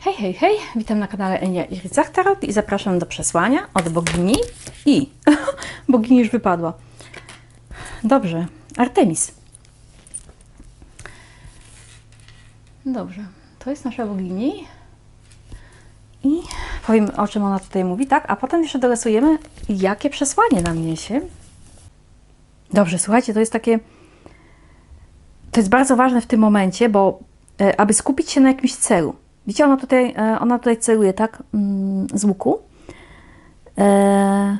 Hej, hej, hej, witam na kanale Enia i Rydzach Tarot i zapraszam do przesłania od bogini i bogini już wypadła. Dobrze, Artemis. Dobrze, to jest nasza bogini i powiem o czym ona tutaj mówi, tak? A potem jeszcze dolosujemy, jakie przesłanie nam niesie. Dobrze, słuchajcie, to jest takie to jest bardzo ważne w tym momencie, bo e, aby skupić się na jakimś celu. Widzicie, ona tutaj, e, ona tutaj celuje, tak, mm, z łuku. E,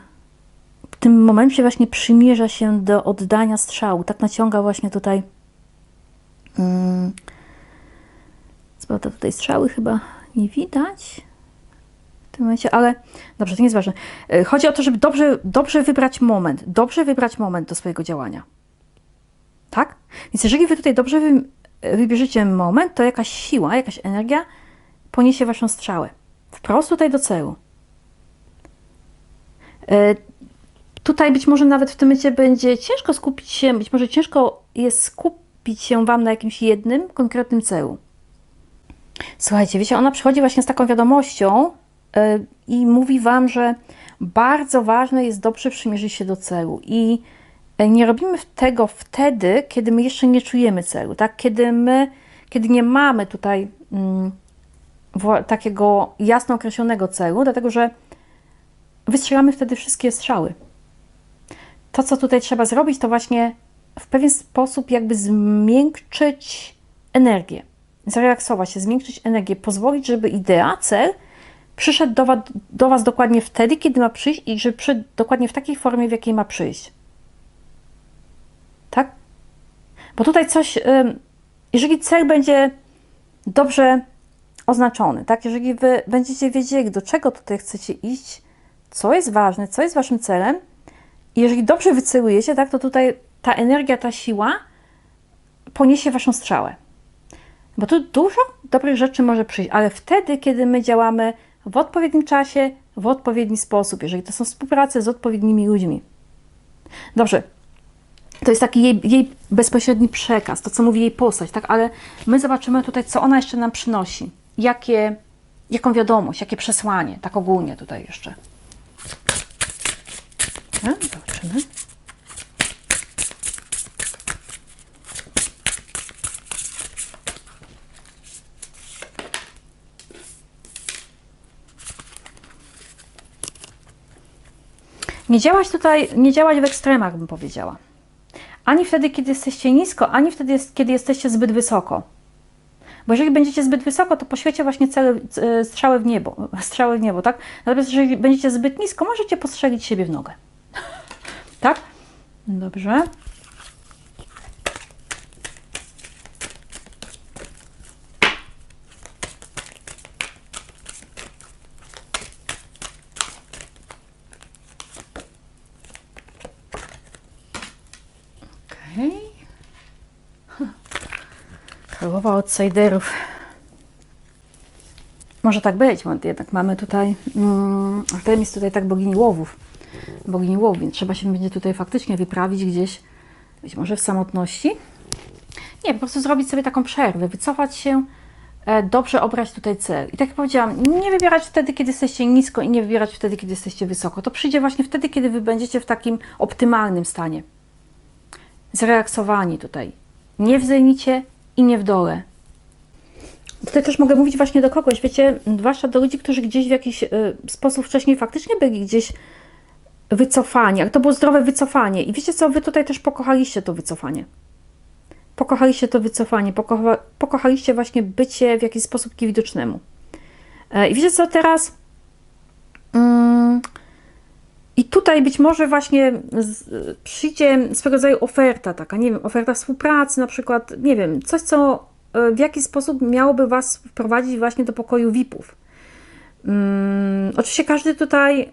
W tym momencie właśnie przymierza się do oddania strzału. Tak naciąga właśnie tutaj. Mm, co prawda tutaj strzały chyba nie widać w tym momencie, ale dobrze, to nie jest ważne. E, Chodzi o to, żeby dobrze, dobrze wybrać moment, dobrze wybrać moment do swojego działania. Tak? Więc jeżeli wy tutaj dobrze wy, wybierzecie moment, to jakaś siła, jakaś energia poniesie waszą strzałę. Wprost tutaj do celu. E, Tutaj być może nawet w tym momencie będzie ciężko skupić się, być może ciężko jest skupić się wam na jakimś jednym konkretnym celu. Słuchajcie, wiecie, ona przychodzi właśnie z taką wiadomością e, i mówi wam, że bardzo ważne jest dobrze przymierzyć się do celu i e, nie robimy tego wtedy, kiedy my jeszcze nie czujemy celu, tak? Kiedy my, kiedy nie mamy tutaj mm, takiego jasno określonego celu, dlatego że wystrzelamy wtedy wszystkie strzały. To, co tutaj trzeba zrobić, to właśnie w pewien sposób jakby zmiękczyć energię, zrelaksować się, zmiękczyć energię, pozwolić, żeby idea, cel przyszedł do was, do was dokładnie wtedy, kiedy ma przyjść i żeby przyszedł dokładnie w takiej formie, w jakiej ma przyjść. Tak? Bo tutaj coś, jeżeli cel będzie dobrze oznaczony, tak? Jeżeli wy będziecie wiedzieli, do czego tutaj chcecie iść, co jest ważne, co jest waszym celem, i jeżeli dobrze wycelujecie, tak, to tutaj ta energia, ta siła poniesie waszą strzałę. Bo tu dużo dobrych rzeczy może przyjść, ale wtedy, kiedy my działamy w odpowiednim czasie, w odpowiedni sposób, jeżeli to są współprace z odpowiednimi ludźmi. Dobrze, to jest taki jej, jej bezpośredni przekaz, to co mówi jej postać, tak? Ale my zobaczymy tutaj, co ona jeszcze nam przynosi. Jakie, jaką wiadomość, jakie przesłanie, tak ogólnie tutaj jeszcze. No, zobaczymy. Nie działać tutaj, nie działać w ekstremach, bym powiedziała. Ani wtedy, kiedy jesteście nisko, ani wtedy, kiedy jesteście zbyt wysoko. Bo jeżeli będziecie zbyt wysoko, to poświecie właśnie cele, e, strzały w niebo, strzały w niebo, tak? Natomiast jeżeli będziecie zbyt nisko, możecie postrzelić siebie w nogę. Tak? Dobrze. Okej. Królowa outsiderów. Może tak być, bo jednak mamy tutaj mm, Artemis tutaj tak bogini łowów. Bogini łowów, więc trzeba się będzie tutaj faktycznie wyprawić gdzieś, być może w samotności. Nie, po prostu zrobić sobie taką przerwę, wycofać się, e, dobrze obrać tutaj cel. I tak jak powiedziałam, nie wybierać wtedy, kiedy jesteście nisko i nie wybierać wtedy, kiedy jesteście wysoko. To przyjdzie właśnie wtedy, kiedy wy będziecie w takim optymalnym stanie. Zrelaksowani tutaj. Nie w zenicie i nie w dole. Tutaj też mogę mówić właśnie do kogoś, wiecie, zwłaszcza do ludzi, którzy gdzieś w jakiś y, sposób wcześniej faktycznie byli gdzieś wycofani, ale to było zdrowe wycofanie. I wiecie co, wy tutaj też pokochaliście to wycofanie. Pokochaliście to wycofanie, pokocha, pokochaliście właśnie bycie w jakiś sposób widocznemu. E, I wiecie co, teraz mm, i tutaj być może właśnie przyjdzie swego rodzaju oferta taka, nie wiem, oferta współpracy na przykład, nie wiem, coś co e, w jaki sposób miałoby Was wprowadzić właśnie do pokoju VIP-ów. Mm, oczywiście każdy tutaj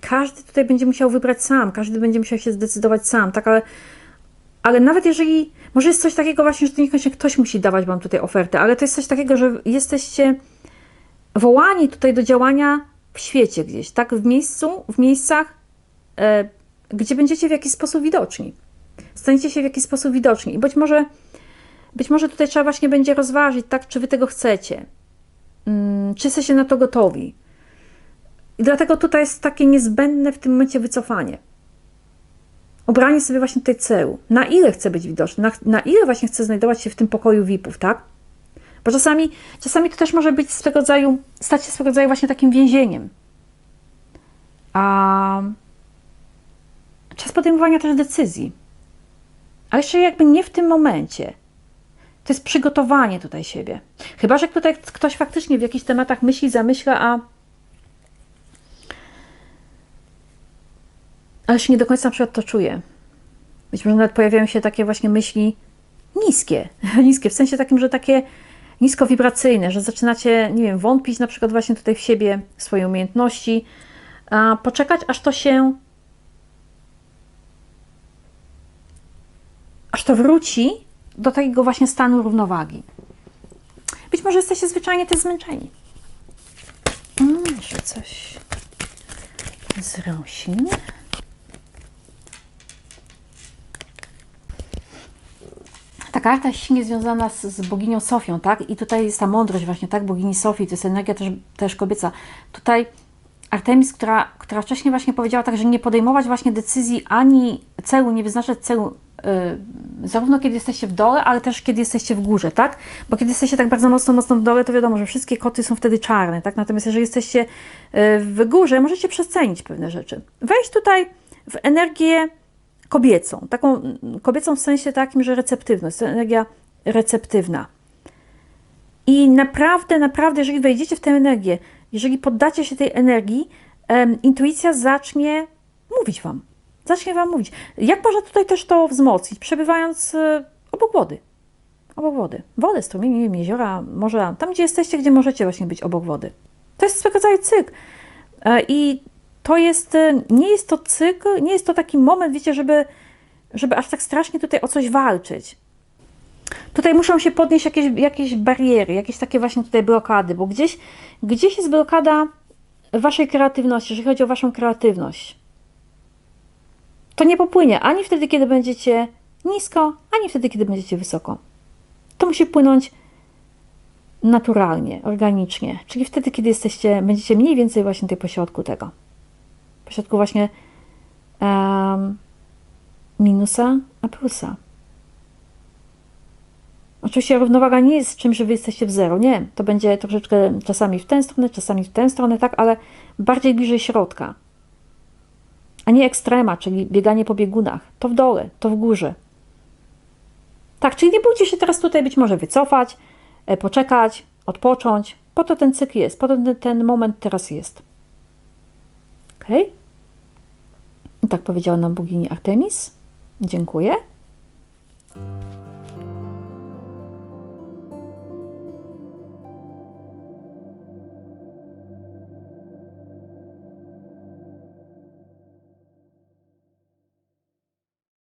każdy tutaj będzie musiał wybrać sam, każdy będzie musiał się zdecydować sam, tak, ale, ale nawet jeżeli, może jest coś takiego właśnie, że to niekoniecznie ktoś musi dawać Wam tutaj ofertę, ale to jest coś takiego, że jesteście wołani tutaj do działania w świecie gdzieś, tak, w miejscu, w miejscach, e, gdzie będziecie w jakiś sposób widoczni. Staniecie się w jakiś sposób widoczni i być może, być może tutaj trzeba właśnie będzie rozważyć, tak, czy Wy tego chcecie. Mm, Czy jesteście na to gotowi? I dlatego tutaj jest takie niezbędne w tym momencie wycofanie. Obranie sobie właśnie tej celu. Na ile chcę być widoczny? Na, na ile właśnie chcę znajdować się w tym pokoju VIP-ów, tak? Bo czasami, czasami to też może być swego rodzaju, stać się swego rodzaju właśnie takim więzieniem. A czas podejmowania też decyzji. Ale jeszcze jakby nie w tym momencie. To jest przygotowanie tutaj siebie. Chyba, że tutaj ktoś faktycznie w jakichś tematach myśli, zamyśla, a ale jeszcze nie do końca na przykład to czuje. Być może nawet pojawiają się takie właśnie myśli niskie, niskie, w sensie takim, że takie niskowibracyjne, że zaczynacie, nie wiem, wątpić na przykład właśnie tutaj w siebie, w swoje umiejętności, a poczekać, aż to się, aż to wróci do takiego właśnie stanu równowagi. Być może jesteście zwyczajnie też zmęczeni. Mm, jeszcze coś z roślin. Karta jest silnie związana z, z boginią Sofią, tak? I tutaj jest ta mądrość właśnie, tak? Bogini Sofii, to jest energia też, też kobieca. Tutaj Artemis, która, która wcześniej właśnie powiedziała tak, że nie podejmować właśnie decyzji ani celu, nie wyznaczać celu yy, zarówno kiedy jesteście w dole, ale też kiedy jesteście w górze, tak? Bo kiedy jesteście tak bardzo mocno, mocno w dole, to wiadomo, że wszystkie koty są wtedy czarne, tak? Natomiast jeżeli jesteście yy, w górze, możecie przecenić pewne rzeczy. Wejść tutaj w energię kobiecą, taką kobiecą w sensie takim, że receptywność, energia receptywna. I naprawdę, naprawdę, jeżeli wejdziecie w tę energię, jeżeli poddacie się tej energii, intuicja zacznie mówić Wam. Zacznie Wam mówić. Jak można tutaj też to wzmocnić? Przebywając e, obok wody. Obok wody. Nie wiem, jeziora, morza. Tam, gdzie jesteście, gdzie możecie właśnie być obok wody. To jest swego rodzaju cykl. E, I to jest, e, nie jest to cykl, nie jest to taki moment, wiecie, żeby, żeby aż tak strasznie tutaj o coś walczyć. Tutaj muszą się podnieść jakieś, jakieś bariery, jakieś takie właśnie tutaj blokady, bo gdzieś, gdzieś jest blokada waszej kreatywności, jeżeli chodzi o waszą kreatywność. To nie popłynie ani wtedy, kiedy będziecie nisko, ani wtedy, kiedy będziecie wysoko. To musi płynąć naturalnie, organicznie, czyli wtedy, kiedy jesteście, będziecie mniej więcej właśnie tutaj pośrodku tego. Pośrodku właśnie um, minusa, a plusa. Oczywiście równowaga nie jest czymś, że wy jesteście w zero. Nie, to będzie troszeczkę czasami w tę stronę, czasami w tę stronę, tak, ale bardziej bliżej środka. A nie ekstrema, czyli bieganie po biegunach. To w dole, to w górze. Tak, czyli nie bójcie się teraz tutaj być może wycofać, e, poczekać, odpocząć. Po to ten cykl jest, po to ten, ten moment teraz jest. Ok? Tak powiedziała nam bogini Artemis. Dziękuję.